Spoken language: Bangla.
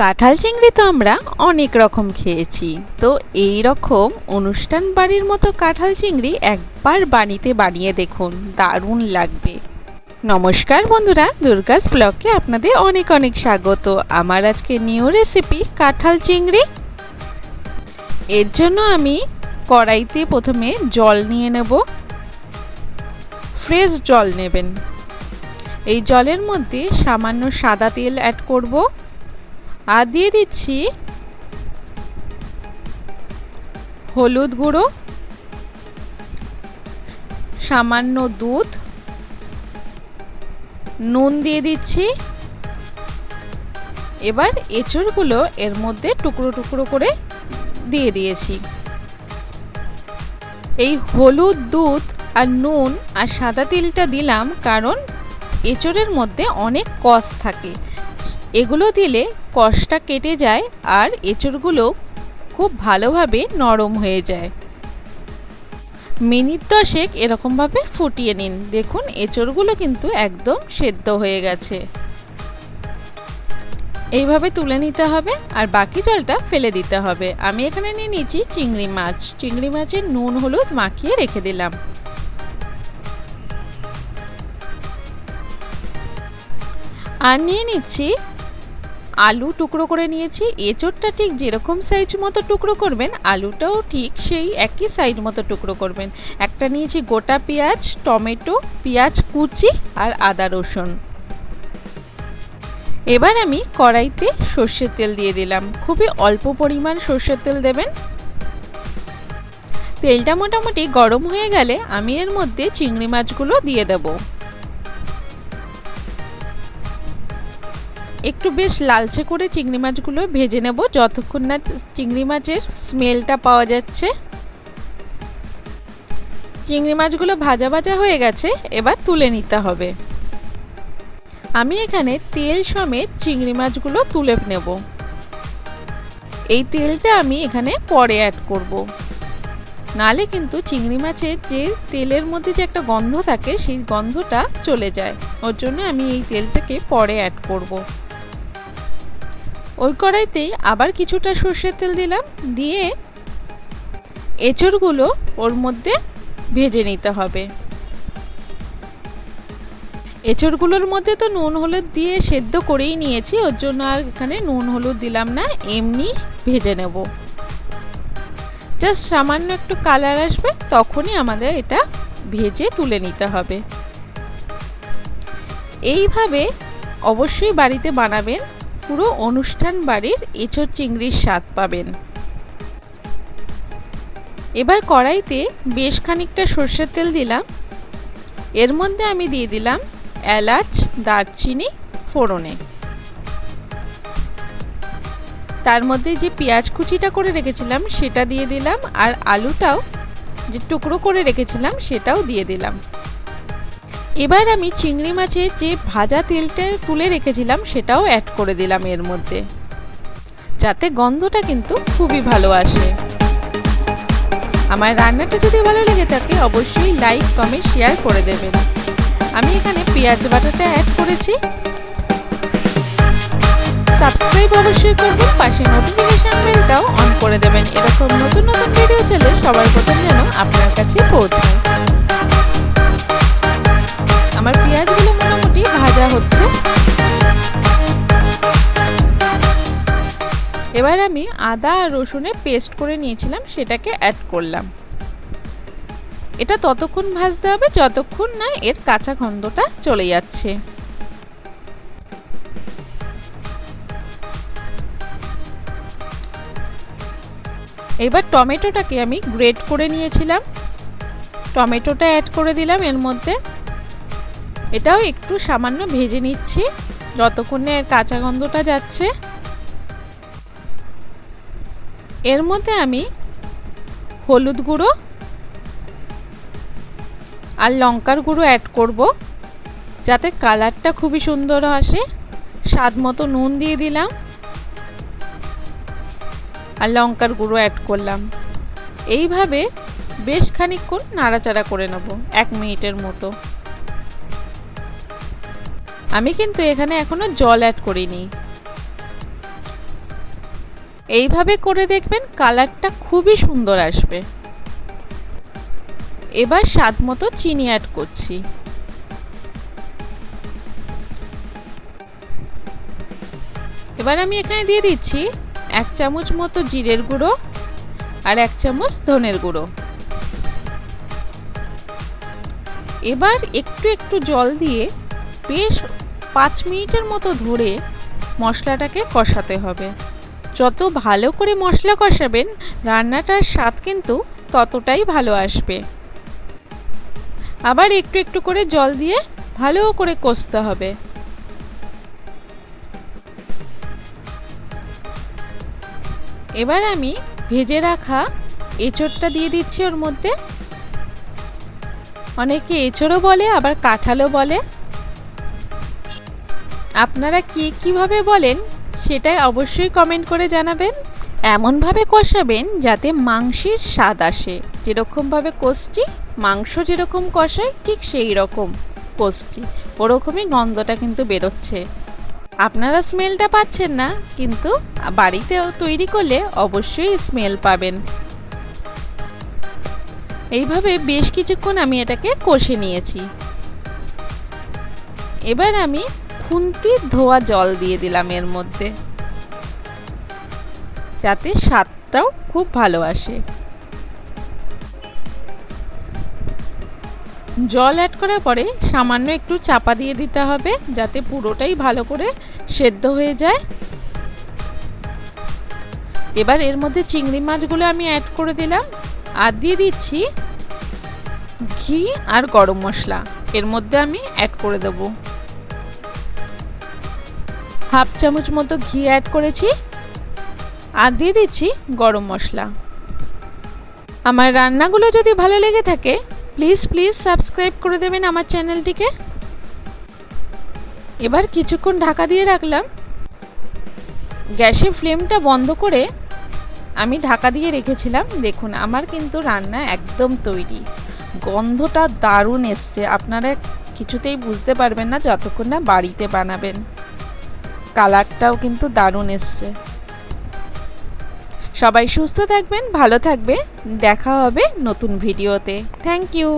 কাঁঠাল চিংড়ি তো আমরা অনেক রকম খেয়েছি। তো এই রকম অনুষ্ঠান বাড়ির মতো কাঁঠাল চিংড়ি একবার বাড়িতে বানিয়ে দেখুন, দারুণ লাগবে। নমস্কার বন্ধুরা, দুর্গাস ব্লকে আপনাদের অনেক অনেক স্বাগত। আমার আজকে নিউ রেসিপি কাঁঠাল চিংড়ি। এর জন্য আমি কড়াইতে প্রথমে জল নিয়ে নেব। ফ্রেশ জল নেবেন। এই জলের মধ্যে সামান্য সাদা তেল অ্যাড করব। আর দিয়ে দিচ্ছি হলুদ গুঁড়ো, সামান্য দুধ, নুন দিয়ে দিচ্ছি। এবার এঁচড়গুলো এর মধ্যে টুকরো টুকরো করে দিয়ে দিয়েছি। এই হলুদ দুধ আর নুন আর সাদা তিলটা দিলাম কারণ এঁচড়ের মধ্যে অনেক কষ থাকে। এগুলো দিলে কষটা কেটে যায় আর এঁচড়গুলো খুব ভালোভাবে নরম হয়ে যায়। মিনিট দশেক এরকমভাবে ফুটিয়ে নিন। দেখুন, এঁচড়গুলো কিন্তু একদম সেদ্ধ হয়ে গেছে। এইভাবে তুলে নিতে হবে আর বাকি জলটা ফেলে দিতে হবে। আমি এখানে নিয়ে নিয়েছি চিংড়ি মাছ। চিংড়ি মাছের নুন হলুদ মাখিয়ে রেখে দিলাম। আর নিয়ে নিচ্ছি আলু টুকরো করে নিয়েছি। এঁচোড়টা ঠিক যেরকম সাইজ মতো টুকরো করবেন, আলুটাও ঠিক সেই একই সাইজ মতো টুকরো করবেন। একটা নিয়েছি গোটা পেঁয়াজ, টমেটো, পেঁয়াজ কুচি আর আদা রসুন। এবার আমি কড়াইতে সর্ষের তেল দিয়ে দিলাম। খুবই অল্প পরিমাণ সর্ষের তেল দেবেন। তেলটা মোটামুটি গরম হয়ে গেলে আমি এর মধ্যে চিংড়ি মাছগুলো দিয়ে দেবো। একটু বেশ লালচে করে চিংড়ি মাছগুলো ভেজে নেব যতক্ষণ না চিংড়ি মাছের স্মেলটা পাওয়া যাচ্ছে। চিংড়ি মাছগুলো ভাজা ভাজা হয়ে গেছে, এবার তুলে নিতে হবে। আমি এখানে তেল সমেত চিংড়ি মাছগুলো তুলে নেব। এই তেলটা আমি এখানে পরে অ্যাড করব। নালে কিন্তু চিংড়ি মাছের যে তেলের মধ্যে যে একটা গন্ধ থাকে, সেই গন্ধটা চলে যায়। ওর জন্য আমি এই তেলটাকে পরে অ্যাড করব। ওই কড়াইতেই আবার কিছুটা সর্ষের তেল দিলাম, দিয়ে এঁচড়গুলো ওর মধ্যে ভেজে নিতে হবে। এঁচড়গুলোর মধ্যে তো নুন হলুদ দিয়ে সেদ্ধ করেই নিয়েছি, ওর জন্য আর এখানে নুন হলুদ দিলাম না, এমনি ভেজে নেব। জাস্ট সামান্য একটু কালার আসবে, তখনই আমাদের এটা ভেজে তুলে নিতে হবে। এইভাবে অবশ্যই বাড়িতে বানাবেন পুরো অনুষ্ঠান বাড়ির এঁচড় চিংড়ির স্বাদ পাবেন। এবার কড়াইতে বেশ খানিকটা সর্ষের তেল দিলাম। এর মধ্যে আমি দিয়ে দিলাম এলাচ, দারচিনি, ফোড়নে। তার মধ্যে যে পেঁয়াজ কুচিটা করে রেখেছিলাম সেটা দিয়ে দিলাম আর আলুটাও যে টুকরো করে রেখেছিলাম সেটাও দিয়ে দিলাম। এবার আমি চিংড়ি মাছের যে ভাজা তেলটা তুলে রেখেছিলাম, সেটাও অ্যাড করে দিলাম এর মধ্যে। যাতে গন্ধটা কিন্তু খুবই ভালো আসে। আমার রান্নাটা যদি ভালো লেগে থাকে, অবশ্যই লাইক কমেন্ট শেয়ার করে দেবেন। আমি এখানে পেঁয়াজ বাটাটা অ্যাড করেছি। সাবস্ক্রাইব অবশ্যই করবেন, পাশে নোটিফিকেশন বেলটাও অন করে দেবেন। এরকম নতুন নতুন ভিডিও চলে সবার প্রথম যেন আপনার কাছে পৌঁছায়। ভাজা হচ্ছে। এবার আমি আদা আর রসুনের পেস্ট করে নিয়েছিলাম, সেটাকে অ্যাড করলাম। এটা ততক্ষণ ভাজতে হবে, যতক্ষণ না এর কাঁচা গন্ধটা চলে যাচ্ছে। এবার টমেটোটাকে আমি গ্রেট করে নিয়েছিলাম। টমেটোটা অ্যাড করে দিলাম এর মধ্যে। এটাও একটু সামান্য ভেজে নিচ্ছি, যতক্ষণে কাঁচা গন্ধটা যাচ্ছে। এর মধ্যে আমি হলুদ গুঁড়ো আর লঙ্কার গুঁড়ো অ্যাড করব, যাতে কালারটা খুবই সুন্দর আসে। স্বাদ মতো নুন দিয়ে দিলাম আর লঙ্কার গুঁড়ো অ্যাড করলাম। এইভাবে বেশ খানিকক্ষণ নাড়াচাড়া করে নেব, এক মিনিটের মতো। আমি কিন্তু এখানে এখনও জল অ্যাড করিনি। এইভাবে করে দেখবেন কালারটা খুবই সুন্দর আসবে। এবার স্বাদ মতো চিনি অ্যাড করছি। এবার আমি এখানে দিয়ে দিচ্ছি এক চামচ মতো জিরের গুঁড়ো আর এক চামচ ধনের গুঁড়ো। এবার একটু একটু জল দিয়ে বেশ পাঁচ মিনিটের মতো ধরে মশলাটাকে কষাতে হবে। যত ভালো করে মশলা কষাবেন, রান্নাটার স্বাদ কিন্তু ততটাই ভালো আসবে। আবার একটু একটু করে জল দিয়ে ভালো করে কষতে হবে। এবার আমি ভেজে রাখা এঁচড়টা দিয়ে দিচ্ছি ওর মধ্যে। অনেকে এঁচড়ও বলে, আবার কাঁঠালও বলে। আপনারা কে কীভাবে বলেন সেটাই অবশ্যই কমেন্ট করে জানাবেন। এমনভাবে কষাবেন যাতে মাংসের স্বাদ আসে। যেরকমভাবে কষছি, মাংস যেরকম কষায় ঠিক সেই রকম কষছি। ওরকমই গন্ধটা কিন্তু বেরোচ্ছে। আপনারা স্মেলটা পাচ্ছেন না, কিন্তু বাড়িতেও তৈরি করলে অবশ্যই স্মেল পাবেন। এইভাবে বেশ কিছুক্ষণ আমি এটাকে কষে নিয়েছি। এবার আমি খুন্তির ধোয়া জল দিয়ে দিলাম এর মধ্যে। যাতে স্বাদটাও খুব ভালো আসে। জল অ্যাড করার পরে সামান্য একটু চাপা দিয়ে দিতে হবে, যাতে পুরোটাই ভালো করে সেদ্ধ হয়ে যায়। এবার এর মধ্যে চিংড়ি মাছগুলো আমি অ্যাড করে দিলাম। আর দিয়ে দিচ্ছি ঘি আর গরম মশলা। এর মধ্যে আমি অ্যাড করে দেব। হাফ চামচ মতো ঘি অ্যাড করেছি আর দিয়ে দিচ্ছি গরম মশলা। আমার রান্নাগুলো যদি ভালো লেগে থাকে প্লিজ প্লিজ সাবস্ক্রাইব করে দেবেন আমার চ্যানেলটিকে। এবার কিছুক্ষণ ঢাকা দিয়ে রাখলাম। গ্যাসের ফ্লেমটা বন্ধ করে আমি ঢাকা দিয়ে রেখেছিলাম। দেখুন, আমার কিন্তু রান্না একদম তৈরি। গন্ধটা দারুণ এসছে। আপনারা কিছুতেই বুঝতে পারবেন না যতক্ষণ না বাড়িতে বানাবেন। কালারটাও কিন্তু দারুণ এসছে। সবাই সুস্থ থাকবেন, ভালো থাকবে দেখা হবে নতুন ভিডিওতে। Thank you